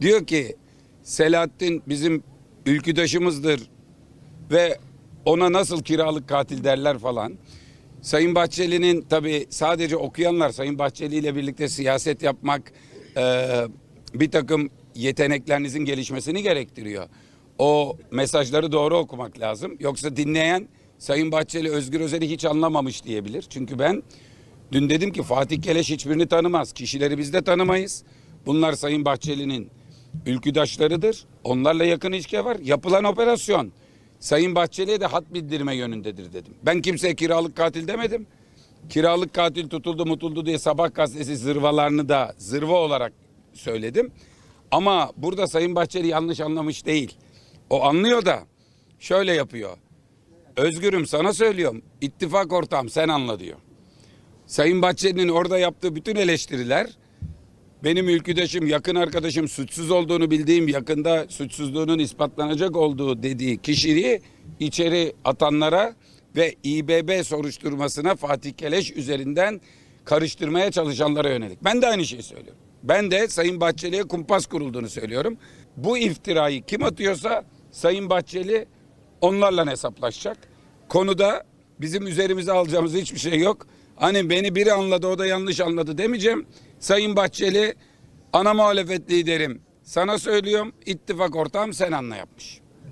Diyor ki Selahattin bizim ülküdaşımızdır ve ona nasıl kiralık katil derler falan. Sayın Bahçeli'nin tabii sadece okuyanlar Sayın Bahçeli ile birlikte siyaset yapmak e, bir takım yeteneklerinizin gelişmesini gerektiriyor. O mesajları doğru okumak lazım. Yoksa dinleyen Sayın Bahçeli Özgür Özel'i hiç anlamamış diyebilir. Çünkü ben dün dedim ki Fatih Keleş hiçbirini tanımaz. Kişileri biz de tanımayız. Bunlar Sayın Bahçeli'nin ülküdaşlarıdır. Onlarla yakın ilişki var. Yapılan operasyon Sayın Bahçeli'ye de hat bildirme yönündedir dedim. Ben kimseye kiralık katil demedim. Kiralık katil tutuldu mutuldu diye sabah gazetesi zırvalarını da zırva olarak söyledim. Ama burada Sayın Bahçeli yanlış anlamış değil. O anlıyor da şöyle yapıyor. Özgürüm sana söylüyorum. İttifak ortağım sen anla diyor. Sayın Bahçeli'nin orada yaptığı bütün eleştiriler benim ülküdaşım, yakın arkadaşım suçsuz olduğunu bildiğim yakında suçsuzluğunun ispatlanacak olduğu dediği kişiyi içeri atanlara ve İBB soruşturmasına Fatih Keleş üzerinden karıştırmaya çalışanlara yönelik. Ben de aynı şeyi söylüyorum. Ben de Sayın Bahçeli'ye kumpas kurulduğunu söylüyorum. Bu iftirayı kim atıyorsa Sayın Bahçeli onlarla hesaplaşacak. Konuda bizim üzerimize alacağımız hiçbir şey yok. Hani beni biri anladı o da yanlış anladı demeyeceğim. Sayın Bahçeli ana muhalefet liderim sana söylüyorum ittifak ortağım sen anla yapmış.